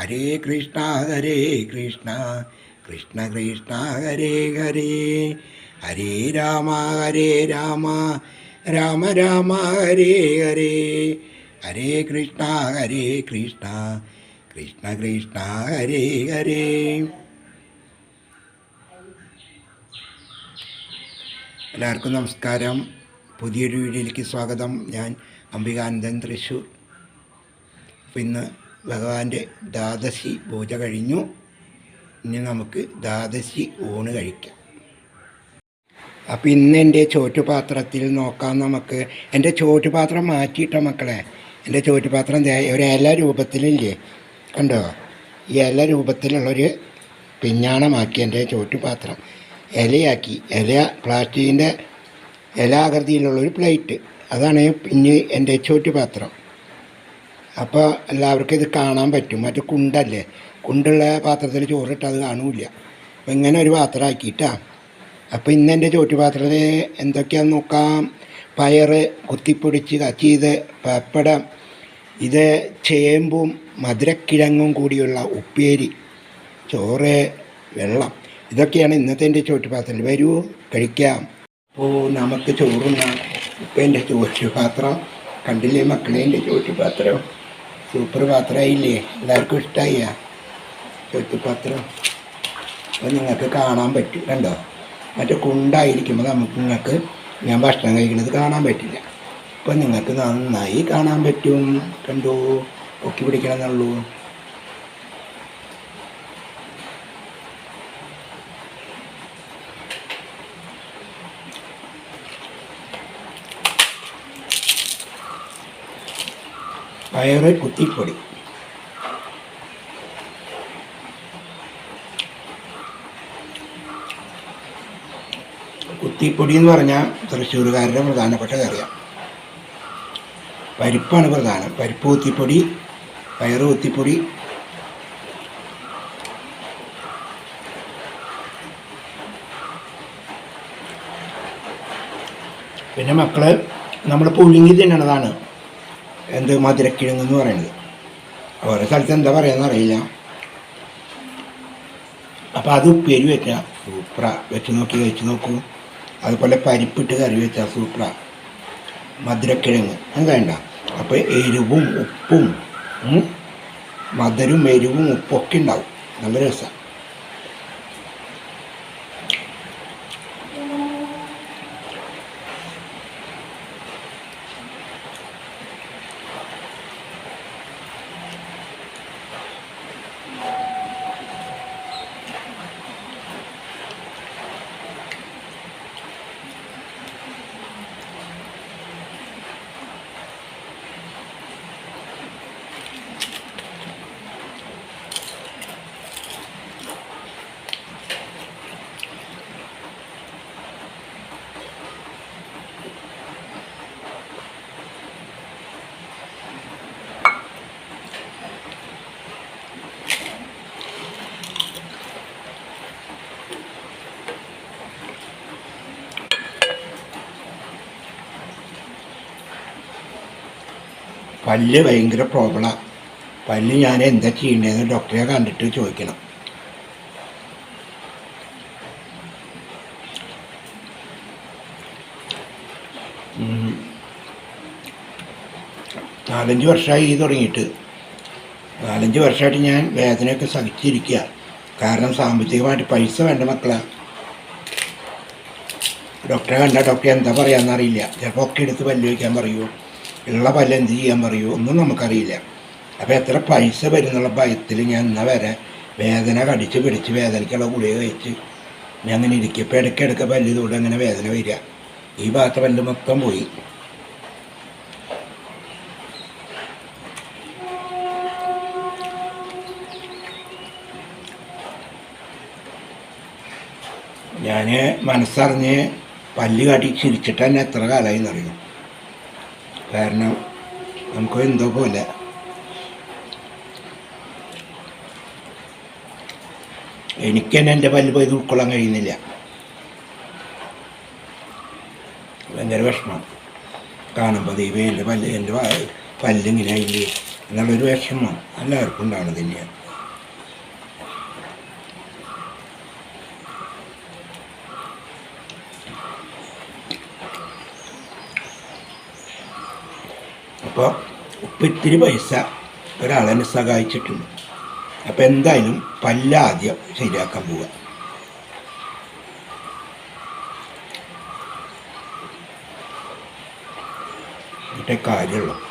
ഹരേ കൃഷ്ണ ഹരേ കൃഷ്ണ കൃഷ്ണ കൃഷ്ണ ഹരേ ഹരേ. ഹരേ രാമ ഹരേ രാമ രാമ രാമ ഹരേ ഹരേ. ഹരേ കൃഷ്ണ ഹരേ കൃഷ്ണ കൃഷ്ണ കൃഷ്ണ ഹരേ ഹരേ. എല്ലാവർക്കും നമസ്കാരം. പുതിയൊരു വീഡിയോയിലേക്ക് സ്വാഗതം. ഞാൻ അംബികാനന്ദൻ തൃശ്ശൂർ ഇന്ന് ഭഗവാന്റെ ദ്വാദശി പൂജ കഴിഞ്ഞു. ഇനി നമുക്ക് ദ്വാദശി ഊണ് കഴിക്കാം. അപ്പോൾ ഇന്ന് എന്റെ ചോറ്റുപാത്രത്തിൽ നോക്കാം നമുക്ക്. എന്റെ ചോറ്റുപാത്രം മാറ്റിയിട്ടോ മക്കളെ? എന്റെ ചോറ്റുപാത്രം ഒരു ഇല രൂപത്തിലില്ലേ? കണ്ടോ? ഈ ഇല രൂപത്തിലുള്ളൊരു പിഞ്ഞാണമാക്കി എന്റെ ചോറ്റുപാത്രം. ഇലയാക്കി. ഇല പ്ലാസ്റ്റിക്കിന്റെ ഇല ആകൃതിയിലുള്ളൊരു പ്ലേറ്റ്. അതാണ് പിന്നെ എന്റെ ചോറ്റുപാത്രം. അപ്പോൾ എല്ലാവർക്കും ഇത് കാണാൻ പറ്റും. മറ്റു കുണ്ടല്ലേ? കുണ്ടുള്ള പാത്രത്തിൽ ചോറിട്ട് അത് കാണൂല അപ്പോൾ ഇങ്ങനെ ഒരു പാത്രം ആക്കിയിട്ടാണ് അപ്പോൾ ഇന്ന് എന്റെ ചോറ്റുപാത്രത്തിൽ എന്തൊക്കെയാണെന്ന് നോക്കാം? പയർ കുത്തിപ്പൊടിച്ച് കച്ചീത് പപ്പടം ഇത് ചേമ്പും മധുരക്കിഴങ്ങും കൂടിയുള്ള ഉപ്പേരി ചോറ് വെള്ളം. ഇതൊക്കെയാണ് ഇന്നത്തെ എന്റെ ചോറ്റുപാത്രത്തിൽ വരൂ കഴിക്കാം. അപ്പോൾ നമുക്ക് ചോറുന്ന ഇപ്പം എന്റെ ചോറ്റുപാത്രം കണ്ടില്ലേ മക്കളെ? എന്റെ ചോറ്റുപാത്രം സൂപ്പർ പാത്രമായില്ലേ എല്ലാവർക്കും ഇഷ്ടമായ ചോറ്റുപാത്രം അപ്പോൾ നിങ്ങൾക്ക് കാണാൻ പറ്റും. കണ്ടോ? മറ്റേ കുണ്ടായിരിക്കുമ്പോൾ നമുക്ക് നിങ്ങൾക്ക് ഞാൻ ഭക്ഷണം കഴിക്കുന്നത് കാണാൻ പറ്റില്ല. അപ്പോൾ നിങ്ങൾക്ക് നന്നായി കാണാൻ പറ്റും. കണ്ടോ? പൊക്കി പിടിക്കണം എന്നുള്ളൂ പയറ് കുത്തിപ്പൊടി. കുത്തിപ്പൊടി എന്ന് പറഞ്ഞാൽ തൃശ്ശൂർകാരുടെ പ്രധാനപ്പെട്ട കറിയാണ് പരിപ്പാണ് പ്രധാനം. പരിപ്പ് കുത്തിപ്പൊടി പയറ് കുത്തിപ്പൊടി. പിന്നെ മക്കൾ നമ്മൾ പുഴുങ്ങി തിന്നണതാണ്. എന്ത് മധുരക്കിഴങ്ങ് എന്ന് പറയുന്നത് ഓരോ സ്ഥലത്ത് എന്താ പറയുക അറിയില്ല. അപ്പോൾ അത് ഉപ്പേരി വെച്ച സൂപ്ര. വെച്ച് നോക്കി വെച്ച് നോക്കൂ. അതുപോലെ പരിപ്പിട്ട് കറി വെച്ചാൽ സൂപ്ര. മധുരക്കിഴങ്ങ്. എന്താ അപ്പോൾ എരിവും ഉപ്പും മധുരവും എരിവും ഉപ്പൊക്കെ ഉണ്ടാവും. നല്ല രസമാണ് പല്ല് ഭയങ്കര പ്രോബ്ലമാണ് പല്ല് ഞാൻ എന്താ ചെയ്യേണ്ടതെന്ന് ഡോക്ടറെ കണ്ടിട്ട് ചോദിക്കണം. നാലഞ്ച് വർഷമായി ഈ തുടങ്ങിയിട്ട്. നാലഞ്ച് വർഷമായിട്ട് ഞാൻ വേദനയൊക്കെ സഹിച്ചിരിക്കുക കാരണം സാമ്പത്തികമായിട്ട് പൈസ വേണ്ട മക്കളെ. ഡോക്ടറെ കണ്ട ഡോക്ടറെ എന്താ പറയാന്നറിയില്ല. ചിലപ്പോൾ ഒക്കെ എടുത്ത് പല്ല് വയ്ക്കാൻ പറയൂ. ഉള്ള പല എന്ത് ചെയ്യാൻ പറയുമോ ഒന്നും നമുക്കറിയില്ല. അപ്പോൾ എത്ര പൈസ വരുന്നുള്ള ഭയത്തിൽ ഞാൻ ഇന്ന വരെ വേദന കടിച്ച് പിടിച്ച് വേദനയ്ക്കുള്ള ഗുളിക കഴിച്ച് ഞാൻ അങ്ങനെ ഇരിക്കപ്പോൾ ഇടയ്ക്ക് ഇടയ്ക്ക് പല്ലിലൂടെ അങ്ങനെ വേദന വരിക. ഈ ഭാഗത്തെ പല്ല് മൊത്തം പോയി. ഞാൻ മനസ്സറിഞ്ഞ് പല്ല് കാട്ടി ചിരിച്ചിട്ട് തന്നെ എത്ര കാലമായി എന്നറിയും? കാരണം നമുക്ക് എന്തോ പോലെ. എനിക്ക് തന്നെ എന്റെ പല്ല് പോയി ഉൾക്കൊള്ളാൻ കഴിയുന്നില്ല. ഭയങ്കര വിഷമം. കാണുമ്പോൾ ദൈവം എന്റെ പല്ല് എന്റെ പല്ലിങ്ങനെ ആയില്ലേ? എന്നുള്ളൊരു വിഷമം എല്ലാവർക്കും ഉണ്ടാവണം അപ്പോൾ ഇപ്പം ഇത്തിരി പൈസ ഒരാളെന്നെ സഹായിച്ചിട്ടുണ്ട്. അപ്പോൾ എന്തായാലും പല്ലാദ്യം ശരിയാക്കാൻ പോവുക എന്നിട്ടേ കാര്യമുള്ളൂ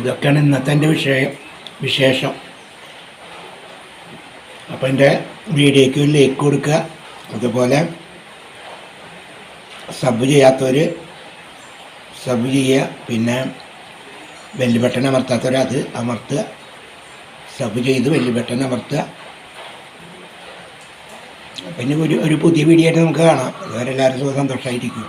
ഇതൊക്കെയാണ് ഇന്നത്തെ എന്റെ വിഷയം വിശേഷം. അപ്പോൾ എന്റെ വീഡിയോയ്ക്ക് ലൈക്ക് കൊടുക്കുക. അതുപോലെ സബ് ചെയ്യാത്തവർ സബ് ചെയ്യുക. പിന്നെ വെല്ലു ബട്ടൺ അമർത്താത്തവർ അത് അമർത്തുക. സബ് ചെയ്ത് വെല്ലു ബട്ടൺ അമർത്തുക. പിന്നെ ഒരു ഒരു പുതിയ വീഡിയോ ആയിട്ട് നമുക്ക് കാണാം. അതുവരെ എല്ലാവരും സന്തോഷമായിരിക്കും